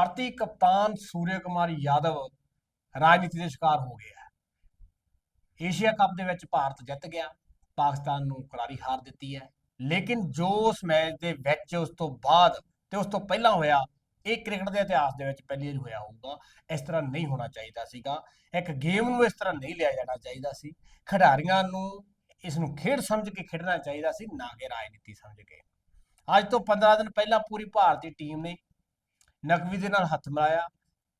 ਭਾਰਤੀ ਕਪਤਾਨ ਸੂਰਿਆ ਕੁਮਾਰ ਯਾਦਵ ਰਾਜਨੀਤੀ ਦੇ ਸ਼ਿਕਾਰ ਹੋ ਗਿਆ ਏਸ਼ੀਆ ਕੱਪ ਦੇ ਵਿੱਚ ਭਾਰਤ ਜਿੱਤ ਗਿਆ, ਪਾਕਿਸਤਾਨ ਨੂੰ ਕਰਾਰੀ ਹਾਰ ਦਿੱਤੀ ਹੈ। ਲੇਕਿਨ ਜੋ ਉਸ ਮੈਚ ਦੇ ਵਿੱਚ, ਉਸ ਤੋਂ ਬਾਅਦ ਤੇ ਉਸ ਤੋਂ ਪਹਿਲਾਂ ਹੋਇਆ, ਇਹ ਕ੍ਰਿਕਟ ਦੇ ਇਤਿਹਾਸ ਦੇ ਵਿੱਚ ਪਹਿਲੀ ਵਾਰ ਹੋਇਆ ਹੋਊਗਾ। ਇਸ ਤਰ੍ਹਾਂ ਨਹੀਂ ਹੋਣਾ ਚਾਹੀਦਾ ਸੀਗਾ। ਇੱਕ ਗੇਮ ਨੂੰ ਇਸ ਤਰ੍ਹਾਂ ਨਹੀਂ ਲਿਆ ਜਾਣਾ ਚਾਹੀਦਾ ਸੀ। ਖਿਡਾਰੀਆਂ ਨੂੰ ਇਸ ਨੂੰ ਖੇਡ ਸਮਝ ਕੇ ਖੇਡਣਾ ਚਾਹੀਦਾ ਸੀ, ਨਾ ਕਿ ਰਾਜਨੀਤੀ ਸਮਝ ਕੇ। ਅੱਜ ਤੋਂ 15 ਦਿਨ ਪਹਿਲਾਂ ਪੂਰੀ ਭਾਰਤੀ ਟੀਮ ਨੇ ਨਕਵੀ ਦੇ ਨਾਲ ਹੱਥ ਮਿਲਾਇਆ।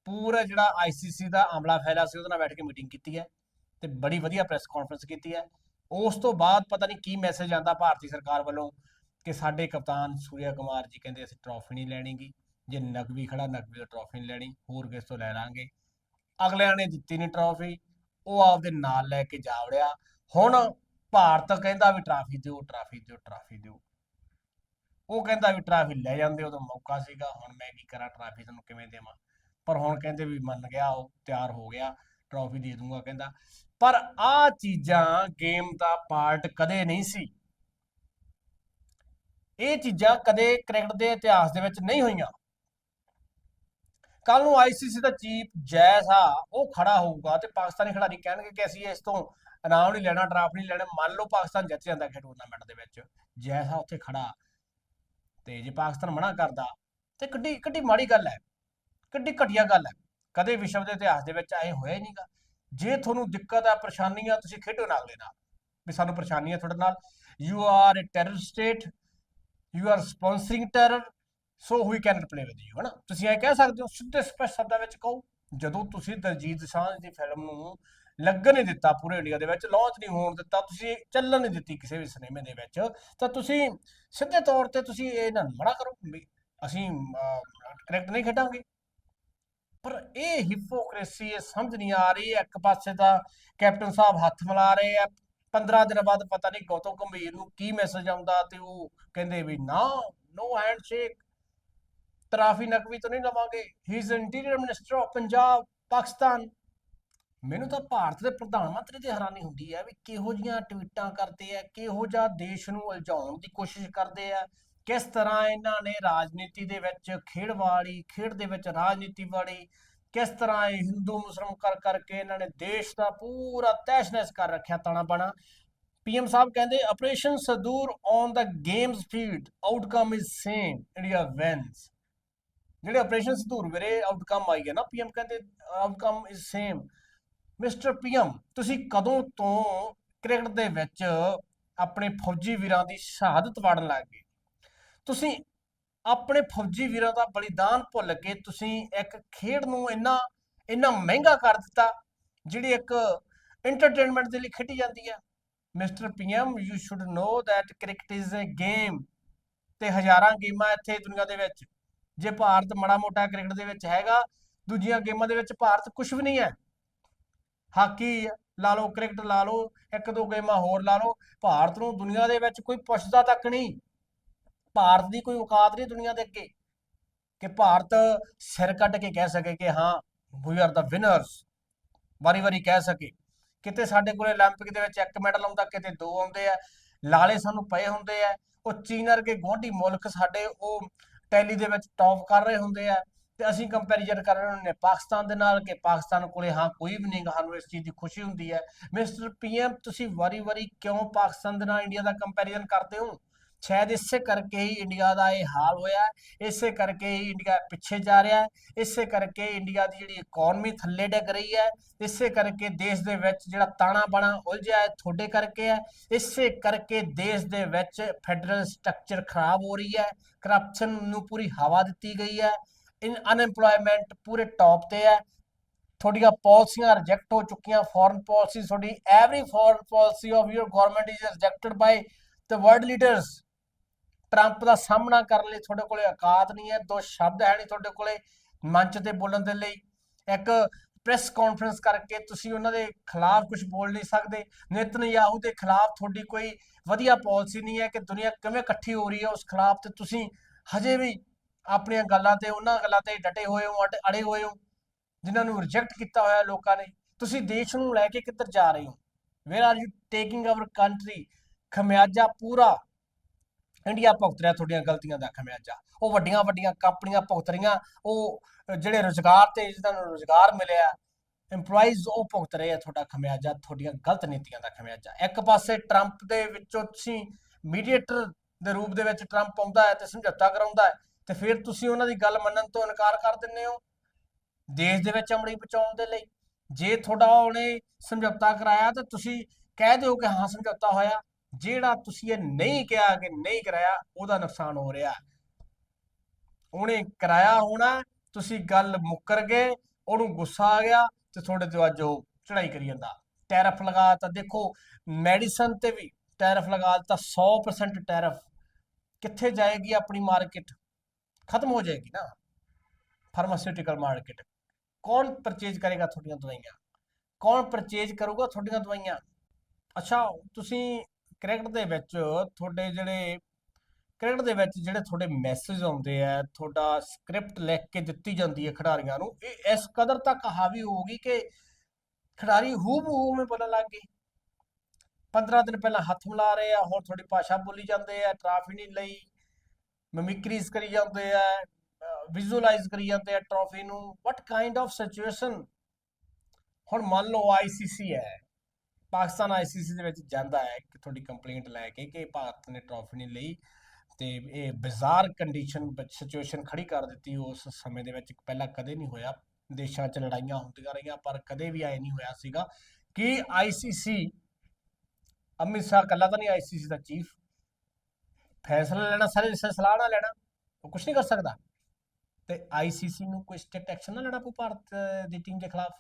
ਪੂਰਾ ਜਿਹੜਾ ਆਈਸੀਸੀ ਦਾ ਆਮਲਾ ਫੈਲਾ ਸੀ, ਉਹਦੇ ਨਾਲ ਬੈਠ ਕੇ ਮੀਟਿੰਗ ਕੀਤੀ ਹੈ ਤੇ ਬੜੀ ਵਧੀਆ ਪ੍ਰੈਸ ਕਾਨਫਰੰਸ ਕੀਤੀ ਹੈ। ਉਸ ਤੋਂ ਬਾਅਦ ਪਤਾ ਨਹੀਂ ਕੀ ਮੈਸੇਜ ਆਂਦਾ ਭਾਰਤੀ ਸਰਕਾਰ ਵੱਲੋਂ ਕਿ ਸਾਡੇ ਕਪਤਾਨ ਸੂਰਿਆ ਕੁਮਾਰ ਜੀ ਕਹਿੰਦੇ ਅਸੀਂ ਟਰੋਫੀ ਨਹੀਂ ਲੈਣੀਗੀ। ਜੇ ਨਕਵੀ ਖੜਾ, ਨਕਵੀ ਤੋਂ ਟਰੋਫੀ ਨਹੀਂ ਲੈਣੀ, ਹੋਰ ਕਿਸ ਤੋਂ ਲੈ ਲਾਂਗੇ? ਅਗਲਿਆਂ ਨੇ ਦਿੱਤੀ ਨਹੀਂ ਟਰੋਫੀ ਉਹ ਆਪਦੇ ਨਾਲ ਲੈ ਕੇ ਜਾ ਵੜਿਆ। ਹੁਣ ਭਾਰਤ ਕਹਿੰਦਾ ਵੀ ਟਰਾਫੀ ਦਿਓ ਟਰਾਫੀ ਦਿਓ ਟਰਾਫੀ ਦਿਓ। ਉਹ ਕਹਿੰਦਾ ਵੀ ਟਰਾਫੀ ਲੈ ਜਾਂਦੇ, ਉਦੋਂ ਮੌਕਾ ਸੀਗਾ, ਹੁਣ ਮੈਂ ਕੀ ਕਰਾਂ ਟਰਾਫੀ ਤੁਹਾਨੂੰ ਕਿਵੇਂ ਦੇਵਾਂ? ਪਰ ਹੁਣ ਕਹਿੰਦੇ ਵੀ ਮੰਨ ਗਿਆ ਉਹ ਤਿਆਰ ਹੋ ਗਿਆ ਟਰਾਫੀ ਦੇ ਦੂੰਗਾ ਕਹਿੰਦਾ। ਪਰ ਆ ਚੀਜ਼ਾਂ ਗੇਮ ਦਾ ਪਾਰਟ ਕਦੇ ਨਹੀਂ ਸੀ। ਇਹ ਚੀਜ਼ਾਂ ਕਦੇ ਕ੍ਰਿਕਟ ਦੇ ਇਤਿਹਾਸ ਦੇ ਵਿੱਚ ਨਹੀਂ ਹੋਈਆਂ। ਕੱਲ ਨੂੰ ਆਈਸੀਸੀ ਦਾ ਚੀਫ ਜੈਸ ਆ, ਉਹ ਖੜਾ ਹੋਊਗਾ ਤੇ ਪਾਕਿਸਤਾਨੀ ਖਿਡਾਰੀ ਕਹਿਣਗੇ ਕਿ ਅਸੀਂ ਇਸ ਤੋਂ ਇਨਾਮ ਨਹੀਂ ਲੈਣਾ ਡਰਾਫਟ ਨਹੀਂ ਲੈਣਾ। ਮੰਨ ਲਓ ਪਾਕਿਸਤਾਨ ਜਿੱਤ ਜਾਂਦਾ ਖੇਡ ਟੂਰਨਾਮੈਂਟ ਦੇ ਵਿੱਚ। ਜੈਸ ਆ, ਉੱਥੇ ਖੜਾ। ਤੇ ਜੇ ਪਾਕਿਸਤਾਨ ਮਨਾ ਕਰਦਾ, ਤੇ ਕਿੱਡੀ ਕਿੱਡੀ ਮਾੜੀ ਗੱਲ ਹੈ, ਕਿੱਡੀ ਘਟੀਆ ਗੱਲ ਹੈ। ਕਦੇ ਵਿਸ਼ਵ ਦੇ ਇਤਿਹਾਸ ਦੇ ਵਿੱਚ ਐ ਹੋਇਆ ਹੀ ਨਹੀਂਗਾ ਜੇ ਤੁਹਾਨੂੰ ਦਿੱਕਤ ਆ ਪਰੇਸ਼ਾਨੀ ਤੁਸੀਂ ਖੇਡੋ ਨਾ ਅਗਲੇ ਨਾਲ, ਵੀ ਸਾਨੂੰ ਪਰੇਸ਼ਾਨੀ ਆ ਤੁਹਾਡੇ ਨਾਲ। You are a terror state you are sponsoring terror so we can't play with you ਹਨਾ? ਤੁਸੀਂ ਇਹ ਕਹਿ ਸਕਦੇ ਹੋ, ਸਿੱਧੇ ਸਪਸ਼ਟ ਸ਼ਬਦਾਂ ਵਿੱਚ ਕਹੋ, ਜਦੋਂ ਤੁਸੀਂ ਦਲਜੀਤ ਦੋਸਾਂਝ ਦੀ ਫਿਲਮ ਨੂੰ ਲੱਗਣ ਨਹੀਂ ਦਿੱਤਾ ਪੂਰੇ ਇੰਡੀਆ ਦੇ ਵਿੱਚ ਲਾਂਚ ਨਹੀਂ ਹੋਣ ਦਿੱਤਾ, ਤੁਸੀਂ ਚੱਲਣ ਨਹੀਂ ਦਿੱਤੀ ਕਿਸੇ ਵੀ ਸਿਨੇਮੇ ਦੇ ਵਿੱਚ, ਤਾਂ ਤੁਸੀਂ ਸਿੱਧੇ ਤੌਰ ਤੇ ਤੁਸੀਂ ਇਹ ਨਾ ਮਨਾ ਕਰੋ ਅਸੀਂ ਕ੍ਰਿਕਟ ਨਹੀਂ ਖੇਡਾਂਗੇ। ਪਰ ਇਹ ਹਿਪੋਕ੍ਰੇਸੀ ਇਹ ਸਮਝ ਨਹੀਂ ਆ ਰਹੀ, ਇੱਕ ਪਾਸੇ ਤਾਂ ਕੈਪਟਨ ਸਾਹਿਬ ਹੱਥ ਮਿਲਾ ਰਹੇ ਆ 15 ਦਿਨ ਬਾਅਦ ਪਤਾ ਨਹੀਂ ਗੌਤਮ ਗੰਭੀਰ ਨੂੰ ਕੀ ਮੈਸੇਜ ਆਉਂਦਾ ਤੇ ਉਹ ਕਹਿੰਦੇ ਵੀ ਨਾ ਨੋ ਹੈਂਡਸ਼ੇਕ ਤਰਾਫੀ ਨਕਵੀ ਤੋਂ ਨਹੀਂ ਲਵਾਂਗੇ। He is interior minister of Punjab Pakistan ਮੈਨੂੰ ਤਾਂ ਭਾਰਤ ਦੇ ਪ੍ਰਧਾਨ ਮੰਤਰੀ ਤੇ ਹੈਰਾਨੀ ਹੁੰਦੀ ਹੈ ਵੀ ਕਿਹੋ ਜੀਆਂ ਟਵੀਟਾਂ ਕਰਦੇ ਆ, ਕਿਹੋ ਜਿਹਾ ਦੇਸ਼ ਨੂੰ ਉਲਝਾਉਣ ਦੀ ਕੋਸ਼ਿਸ਼ ਕਰਦੇ ਆ, ਕਿਸ ਤਰ੍ਹਾਂ ਇਹਨਾਂ ਨੇ ਰਾਜਨੀਤੀ ਦੇ ਵਿੱਚ ਖੇਡ ਵਾਲੀ, ਖੇਡ ਦੇ ਵਿੱਚ ਰਾਜਨੀਤੀ ਵਾਲੀ, ਕਿਸ ਤਰ੍ਹਾਂ ਇਹ ਹਿੰਦੂ, ਮੁਸਲਮਾਨ ਕਰ ਕਰਕੇ ਇਹਨਾਂ ਨੇ ਦੇਸ਼ ਦਾ ਪੂਰਾ ਤਹਿਸ਼-ਨਹਿਸ਼ ਕਰ ਰੱਖਿਆ ਤਾਣਾ ਬਾਣਾ। ਪੀਐਮ ਸਾਹਿਬ ਕਹਿੰਦੇ operation Sindoor on the games field outcome is same India wins ਜਿਹੜੇ ਆਪਰੇਸ਼ਨ ਸਦੂਰ ਵੀਰੇ ਆਊਟਕਮ ਆਈ ਹੈ ਨਾ ਪੀਐਮ ਕਹਿੰਦੇ outcome is same mister PM, ਤੁਸੀਂ ਕਦੋਂ ਤੋਂ ਕ੍ਰਿਕਟ ਦੇ ਵਿੱਚ ਆਪਣੇ ਫੌਜੀ ਵੀਰਾਂ ਦੀ ਸ਼ਹਾਦਤ ਵੜਨ ਲੱਗ ਗਏ? ਤੁਸੀਂ ਆਪਣੇ ਫੌਜੀ ਵੀਰਾਂ ਦਾ ਬਲੀਦਾਨ ਭੁੱਲ ਕੇ ਤੁਸੀਂ ਇੱਕ ਖੇਡ ਨੂੰ ਇੰਨਾ ਇੰਨਾ ਮਹਿੰਗਾ ਕਰ ਦਿੱਤਾ, ਜਿਹੜੀ ਇੱਕ ਐਂਟਰਟੇਨਮੈਂਟ ਦੇ ਲਈ ਖੇਡੀ ਜਾਂਦੀ ਹੈ? Mister PM you should know that cricket is a game ਤੇ ਹਜ਼ਾਰਾਂ ਗੇਮਾਂ ਇੱਥੇ ਦੁਨੀਆ ਦੇ ਵਿੱਚ, ਜੇ ਭਾਰਤ ਮੜਾ ਮੋਟਾ ਕ੍ਰਿਕਟ ਦੇ ਵਿੱਚ ਹੈਗਾ, ਦੂਜੀਆਂ ਗੇਮਾਂ ਦੇ ਵਿੱਚ ਭਾਰਤ ਕੁਝ ਵੀ ਨਹੀਂ ਹੈ। ਹਾਕੀ ਲਾ ਲਓ ਕ੍ਰਿਕਟ ਲਾ ਲਓ ਇੱਕ ਦੋ ਗੇਮਾਂ ਹੋਰ ਲਾ ਲਓ ਭਾਰਤ ਨੂੰ ਦੁਨੀਆ ਦੇ ਵਿੱਚ ਕੋਈ ਪੁੱਛਦਾ ਤੱਕ ਨਹੀਂ ਭਾਰਤ ਦੀ ਕੋਈ ਔਕਾਤ ਨਹੀਂ ਦੁਨੀਆ ਦੇ ਅੱਗੇ ਕਿ ਭਾਰਤ ਸਿਰ ਕੱਢ ਕੇ ਕਹਿ ਸਕੇ ਕਿ ਹਾਂ ਵੀ ਆਰ ਦਾ ਵਿਨਰਸ ਵਾਰੀ-ਵਾਰੀ ਕਹਿ ਸਕੇ ਕਿਤੇ ਸਾਡੇ ਕੋਲੇ 올림픽 ਦੇ ਵਿੱਚ ਇੱਕ ਮੈਡਲ ਆਉਂਦਾ ਕਿਤੇ ਦੋ ਆਉਂਦੇ ਆ ਲਾਲੇ ਸਾਨੂੰ ਪਏ ਹੁੰਦੇ ਆ ਉਹ ਚੀਨ ਵਰਗੇ ਗੁਆਂਢੀ ਮੁਲਕ ਸਾਡੇ ਉਹ ਟੈਲੀ ਦੇ ਵਿੱਚ ਟੌਪ ਕਰ ਰਹੇ ਹੁੰਦੇ ਆ ਤੇ ਅਸੀਂ ਕੰਪੈਰੀਜ਼ਨ ਕਰ ਰਹੇ ਹੁੰਦੇ ਪਾਕਿਸਤਾਨ ਦੇ ਨਾਲ ਕਿ ਪਾਕਿਸਤਾਨ ਕੋਲੇ ਹਾਂ, ਕੋਈ ਵੀ ਨਹੀਂ ਸਾਨੂੰ ਇਸ ਚੀਜ਼ ਦੀ ਖੁਸ਼ੀ ਹੁੰਦੀ ਹੈ। ਮਿਸਟਰ ਪੀਐਮ, ਤੁਸੀਂ ਵਾਰੀ-ਵਾਰੀ ਕਿਉਂ ਪਾਕਿਸਤਾਨ ਦੇ ਨਾਲ ਇੰਡੀਆ ਦਾ ਕੰਪੈਰੀਜ਼ਨ ਕਰਦੇ ਹੋ? ਸ਼ਾਇਦ ਇਸੇ ਕਰਕੇ ਹੀ ਇੰਡੀਆ ਦਾ ਇਹ ਹਾਲ ਹੋਇਆ, ਇਸੇ ਕਰਕੇ ਹੀ ਇੰਡੀਆ ਪਿੱਛੇ ਜਾ ਰਿਹਾ ਹੈ, ਇਸੇ ਕਰਕੇ ਇੰਡੀਆ ਦੀ ਜਿਹੜੀ ਇਕਨੋਮੀ ਥੱਲੇ ਡਿੱਗ ਰਹੀ ਹੈ, ਇਸੇ ਕਰਕੇ ਦੇਸ਼ ਦੇ ਵਿੱਚ ਜਿਹੜਾ ਤਾਣਾ ਬਾਣਾ ਉਲਝਿਆ ਹੈ, ਤੁਹਾਡੇ ਕਰਕੇ ਹੈ, ਇਸੇ ਕਰਕੇ ਦੇਸ਼ ਦੇ ਵਿੱਚ ਫੈਡਰਲ ਸਟਰਕਚਰ ਖਰਾਬ ਹੋ ਰਹੀ ਹੈ ਕਰਪਸ਼ਨ ਨੂੰ ਪੂਰੀ ਹਵਾ ਦਿੱਤੀ ਗਈ ਹੈ ਇਨ ਅਨਐਮਪਲੋਇਮੈਂਟ ਪੂਰੇ ਟੌਪ ਤੇ ਹੈ। ਤੁਹਾਡੀਆਂ ਪਾਲਿਸੀਆਂ ਰਿਜੈਕਟ ਹੋ ਚੁੱਕੀਆਂ। ਫੋਰਨ ਪਾਲਿਸੀ ਤੁਹਾਡੀ every foreign policy of your government is rejected by the world leaders Trump ਦਾ ਸਾਹਮਣਾ ਕਰਨ ਲਈ ਤੁਹਾਡੇ ਕੋਲੇ ਔਕਾਤ ਨਹੀਂ ਹੈ। ਦੋ ਸ਼ਬਦ ਹੈ ਨਹੀਂ ਤੁਹਾਡੇ ਕੋਲੇ ਮੰਚ ਤੇ ਬੋਲਣ ਦੇ ਲਈ। ਇੱਕ ਪ੍ਰੈਸ ਕਾਨਫਰੰਸ ਕਰਕੇ ਤੁਸੀਂ ਉਹਨਾਂ ਦੇ ਖਿਲਾਫ ਕੁਝ ਬੋਲ ਨਹੀਂ ਸਕਦੇ। ਨਿਤਨਯਾਹੂ ਦੇ ਖਿਲਾਫ ਤੁਹਾਡੀ ਕੋਈ ਵਧੀਆ ਪਾਲਿਸੀ ਨਹੀਂ ਹੈ ਕਿ ਦੁਨੀਆ ਕਿਵੇਂ ਇਕੱਠੀ ਹੋ ਰਹੀ ਹੈ। ਉਸ ਖਿਲਾਫ ਤੇ ਤੁਸੀਂ ਹਜੇ ਵੀ ਆਪਣੀਆਂ ਗੱਲਾਂ ਤੇ, ਉਹਨਾਂ ਗੱਲਾਂ ਤੇ ਡਟੇ ਹੋਏ ਹੋ, ਅੜ- ਅੜੇ ਹੋਏ ਹੋ, ਜਿਨ੍ਹਾਂ ਨੂੰ ਰਿਜੈਕਟ ਕੀਤਾ ਹੋਇਆ ਲੋਕਾਂ ਨੇ, ਤੁਸੀਂ ਦੇਸ਼ ਨੂੰ ਲੈ ਕੇ ਕਿੱਧਰ ਜਾ ਰਹੇ ਹੋ? Where are you taking our country ਖਮਿਆਜਾ ਪੂਰਾ ਇੰਡੀਆ ਭੁਗਤ ਰਿਹਾ ਤੁਹਾਡੀਆਂ ਗਲਤੀਆਂ ਦਾ ਖਮਿਆਜਾ। ਉਹ ਵੱਡੀਆਂ ਵੱਡੀਆਂ ਕੰਪਨੀਆਂ ਭੁਗਤ ਰਹੀਆਂ, ਉਹ ਅਹ ਜਿਹੜੇ ਰੁਜ਼ਗਾਰ ਤੇ ਜਿਹਨਾਂ ਨੂੰ ਰੁਜ਼ਗਾਰ ਮਿਲਿਆ, EMPLOYEES ਉਹ ਭੁਗਤ ਰਹੇ ਆ ਤੁਹਾਡਾ ਖਮਿਆਜਾ, ਤੁਹਾਡੀਆਂ ਗਲਤ ਨੀਤੀਆਂ ਦਾ ਖਮਿਆਜਾ। ਇੱਕ ਪਾਸੇ ਟਰੰਪ ਦੇ ਵਿੱਚੋਂ ਤੁਸੀਂ ਮੀਡੀਏਟਰ ਦੇ ਰੂਪ ਦੇ ਵਿੱਚ ਟਰੰਪ ਆਉਂਦਾ ਹੈ ਤੇ ਸਮਝੌਤਾ ਕਰਾਉਂਦਾ ਹੈ ਤੇ ਫਿਰ ਤੁਸੀਂ ਉਹਨਾਂ ਦੀ ਗੱਲ ਮੰਨਣ ਤੋਂ ਇਨਕਾਰ ਕਰ ਦਿੰਦੇ ਹੋ ਦੇਸ਼ ਦੇ ਵਿੱਚ ਅਮਰੀ ਬਚਾਉਣ ਦੇ ਲਈ। ਜੇ ਤੁਹਾਡਾ ਉਹਨੇ ਸਮਝੌਤਾ ਕਰਾਇਆ ਤਾਂ ਤੁਸੀਂ ਕਹਿ ਦਿਓ ਕਿ ਹਾਂ, ਸਮਝੌਤਾ ਹੋਇਆ। ਜਿਹੜਾ ਤੁਸੀਂ ਇਹ ਨਹੀਂ ਕਿਹਾ ਕਿ ਨਹੀਂ ਕਰਾਇਆ, ਉਹਦਾ ਨੁਕਸਾਨ ਹੋ ਰਿਹਾ। ਉਹਨੇ ਕਰਾਇਆ ਹੋਣਾ, ਤੁਸੀਂ ਗੱਲ ਮੁੱਕਰ ਗਏ, ਉਹਨੂੰ ਗੁੱਸਾ ਆ ਗਿਆ ਤੇ ਤੁਹਾਡੇ ਤੇ ਅੱਜ ਉਹ ਚੜਾਈ ਕਰੀ ਜਾਂਦਾ। ਟੈਰਫ ਲਗਾ ਤਾਂ ਦੇਖੋ, ਮੈਡੀਸਨ ਤੇ ਵੀ ਟੈਰਫ ਲਗਾ ਦਿੱਤਾ। 100% ਟੈਰਫ। ਕਿੱਥੇ ਜਾਏਗੀ ਆਪਣੀ ਮਾਰਕੀਟ? ਖਤਮ ਹੋ ਜਾਏਗੀ ਨਾ ਫਾਰਮਾਸਿਊਟੀਕਲ ਮਾਰਕੀਟ ਕੌਣ ਪਰਚੇਜ ਕਰੇਗਾ ਤੁਹਾਡੀਆਂ ਦਵਾਈਆਂ? ਕੌਣ ਪਰਚੇਜ ਕਰੂਗਾ ਤੁਹਾਡੀਆਂ ਦਵਾਈਆਂ? ਅੱਛਾ, ਤੁਸੀਂ ਕ੍ਰਿਕਟ ਦੇ ਵਿੱਚ ਤੁਹਾਡੇ ਜਿਹੜੇ ਕ੍ਰਿਕਟ ਦੇ ਵਿੱਚ ਜਿਹੜੇ ਤੁਹਾਡੇ ਮੈਸੇਜ ਆਉਂਦੇ ਆ, ਤੁਹਾਡਾ ਸਕ੍ਰਿਪਟ ਲਿਖ ਕੇ ਦਿੱਤੀ ਜਾਂਦੀ ਹੈ ਖਿਡਾਰੀਆਂ ਨੂੰ, ਇਹ ਇਸ ਕਦਰ ਤੱਕ ਹਾਵੀ ਹੋਊਗੀ ਕਿ ਖਿਡਾਰੀ ਹੂ ਬਹੂ ਉਵੇਂ ਬੋਲਣ ਲੱਗ ਗਏ? 15 ਦਿਨ ਪਹਿਲਾਂ ਹੱਥ ਮਿਲਾ ਰਹੇ ਆ, ਹੁਣ ਤੁਹਾਡੀ ਭਾਸ਼ਾ ਬੋਲੀ ਜਾਂਦੇ ਆ ਟਰਾਫੀ ਨਹੀਂ ਲਈ ਮਿਮਿਕਰੀਜ਼ ਕਰੀ ਜਾਂਦੇ ਆ ਵਿਜ਼ੂਅਲਾਈਜ਼ ਕਰੀ ਜਾਂਦੇ ਆ ਟਰਾਫੀ ਨੂੰ। ਵਾਟ ਕਾਈਂਡ ਆਫ ਸਿਚੁਏਸ਼ਨ ਹੁਣ ਮੰਨ ਲਓ ਆਈਸੀਸੀ ਹੈ। ਪਾਕਿਸਤਾਨ ਆਈਸੀਸੀ ਦੇ ਵਿੱਚ ਜਾਂਦਾ ਹੈ ਕਿ ਤੁਹਾਡੀ ਕੰਪਲੇਂਟ ਲੈ ਕੇ ਕਿ ਭਾਰਤ ਨੇ ਟਰਾਫੀ ਨਹੀਂ ਲਈ ਤੇ ਇਹ ਬਿਜ਼ਾਰ ਕੰਡੀਸ਼ਨ ਸਿਚੁਏਸ਼ਨ ਖੜੀ ਕਰ ਦਿੱਤੀ। ਉਸ ਸਮੇਂ ਦੇ ਵਿੱਚ ਪਹਿਲਾਂ ਕਦੇ ਨਹੀਂ ਹੋਇਆ। ਦੇਸ਼ਾਂ 'ਚ ਲੜਾਈਆਂ ਹੁੰਦੀਆਂ ਰਹੀਆਂ, ਪਰ ਕਦੇ ਵੀ ਐ ਨਹੀਂ ਹੋਇਆ ਸੀਗਾ ਕਿ ਆਈਸੀਸੀ ਅਮਿਤ ਸ਼ਾਹ ਕੱਲਾ ਤਾਂ ਨਹੀਂ ਆਈਸੀਸੀ ਦਾ ਚੀਫ ਫੈਸਲਾ ਲੈਣਾ, ਸਾਰੇ ਰਿਸ਼ਤੇ ਸਲਾਹ ਨਾਲ ਲੈਣਾ, ਉਹ ਕੁਝ ਨਹੀਂ ਕਰ ਸਕਦਾ। ਤੇ ਆਈਸੀਸੀ ਨੂੰ ਕੋਈ ਸਟ੍ਰਿਕਟ ਐਕਸ਼ਨ ਨਾ ਲੈਣਾ ਪਊ ਭਾਰਤ ਦੀ ਟੀਮ ਦੇ ਖਿਲਾਫ।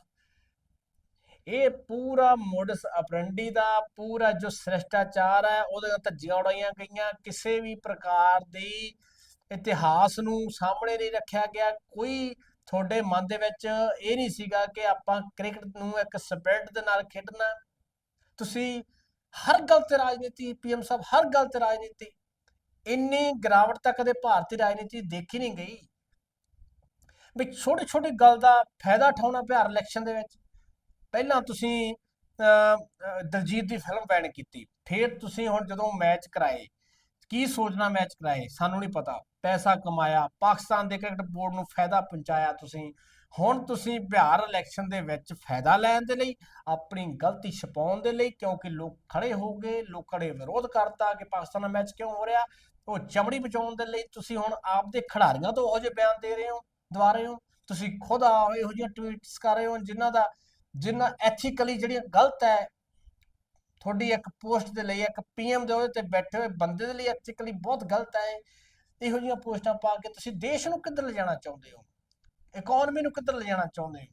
ਇਹ ਪੂਰਾ ਮੋਡਸ ਆਪਰੈਂਡੀ ਦਾ, ਪੂਰਾ ਜੋ ਸ਼੍ਰਿਸ਼ਟਾਚਾਰ ਹੈ, ਉਹਦੇ ਧੱਜੀਆਂ ਉਡਾਈਆਂ ਗਈਆਂ। ਕਿਸੇ ਵੀ ਪ੍ਰਕਾਰ ਦੀ ਇਤਿਹਾਸ ਨੂੰ ਸਾਹਮਣੇ ਨਹੀਂ ਰੱਖਿਆ ਗਿਆ। ਕੋਈ ਤੁਹਾਡੇ ਮਨ ਦੇ ਵਿੱਚ ਇਹ ਨਹੀਂ ਸੀਗਾ ਕਿ ਆਪਾਂ ਕ੍ਰਿਕਟ ਨੂੰ ਇੱਕ ਸਪਿਰਿਟ ਦੇ ਨਾਲ ਖੇਡਣਾ। ਤੁਸੀਂ ਹਰ ਗੱਲ ਤੇ ਰਾਜਨੀਤੀ ਪੀਐਮ ਸਾਹਿਬ, ਹਰ ਗੱਲ ਤੇ ਰਾਜਨੀਤੀ ਇੰਨੀ ਗਿਰਾਵਟ ਤੱਕ ਕਦੇ ਭਾਰਤੀ ਰਾਜਨੀਤੀ ਦੇਖੀ ਨਹੀਂ ਗਈ। ਵੀ ਛੋਟੀ ਛੋਟੀ ਗੱਲ ਦਾ ਫਾਇਦਾ ਉਠਾਉਣਾ ਬਿਹਾਰ ਇਲੈਕਸ਼ਨ ਦੇ ਵਿੱਚ। ਪਹਿਲਾਂ ਤੁਸੀਂ ਅਹ, ਦਲਜੀਤ ਦੀ ਫਿਲਮ ਬੈਨ ਕੀਤੀ। ਫਿਰ ਤੁਸੀਂ ਹੁਣ ਜਦੋਂ ਮੈਚ ਕਰਾਏ ਕੀ ਸੋਚਣਾ ਮੈਚ ਕਰਾਏ ਸਾਨੂੰ ਨਹੀਂ ਪਤਾ। ਪੈਸਾ ਕਮਾਇਆ ਪਾਕਿਸਤਾਨ ਦੇ ਕ੍ਰਿਕਟ ਬੋਰਡ ਨੂੰ ਫਾਇਦਾ ਪਹੁੰਚਾਇਆ ਤੁਸੀਂ। ਹੁਣ ਤੁਸੀਂ ਬਿਹਾਰ ਇਲੈਕਸ਼ਨ ਦੇ ਵਿੱਚ ਫਾਇਦਾ ਲੈਣ ਦੇ ਲਈ, ਆਪਣੀ ਗਲਤੀ ਛਪਾਉਣ ਦੇ ਲਈ, ਕਿਉਂਕਿ ਲੋਕ ਖੜੇ ਹੋ ਗਏ, ਲੋਕਾਂ ਨੇ ਵਿਰੋਧ ਕਰਤਾ ਕਿ ਪਾਕਿਸਤਾਨ ਨਾਲ ਮੈਚ ਕਿਉਂ ਹੋ ਰਿਹਾ, ਉਹ ਚਮੜੀ ਬਚਾਉਣ ਦੇ ਲਈ ਤੁਸੀਂ ਹੁਣ ਆਪਦੇ ਖਿਡਾਰੀਆਂ ਤੋਂ ਉਹੋ ਜਿਹੇ ਬਿਆਨ ਦੇ ਰਹੇ ਹੋ, ਦਵਾ ਰਹੇ ਹੋ, ਤੁਸੀਂ ਖੁਦ ਆ ਇਹੋ ਜਿਹੀਆਂ ਟਵੀਟਸ ਕਰ ਰਹੇ ਹੋ, ਜਿਨ੍ਹਾਂ ਦਾ, ਜਿਨ੍ਹਾਂ ਐਥੀਕਲੀ ਜਿਹੜੀਆਂ ਗਲਤ ਹੈ, ਤੁਹਾਡੀ ਇੱਕ ਪੋਸਟ ਦੇ ਲਈ, ਇੱਕ ਪੀਐਮ ਦੇ ਉਹਦੇ ਤੇ ਬੈਠੇ ਹੋਏ ਬੰਦੇ ਦੇ ਲਈ ਐਥੀਕਲੀ ਬਹੁਤ ਗਲਤ ਹੈ, ਇਹੋ ਜਿਹੀਆਂ ਪੋਸਟਾਂ ਪਾ ਕੇ ਤੁਸੀਂ ਦੇਸ਼ ਨੂੰ ਕਿੱਧਰ ਲਿਜਾਣਾ ਚਾਹੁੰਦੇ ਹੋ? ਇਕਨੋਮੀ ਨੂੰ ਕਿੱਧਰ ਲਿਜਾਣਾ ਚਾਹੁੰਦੇ?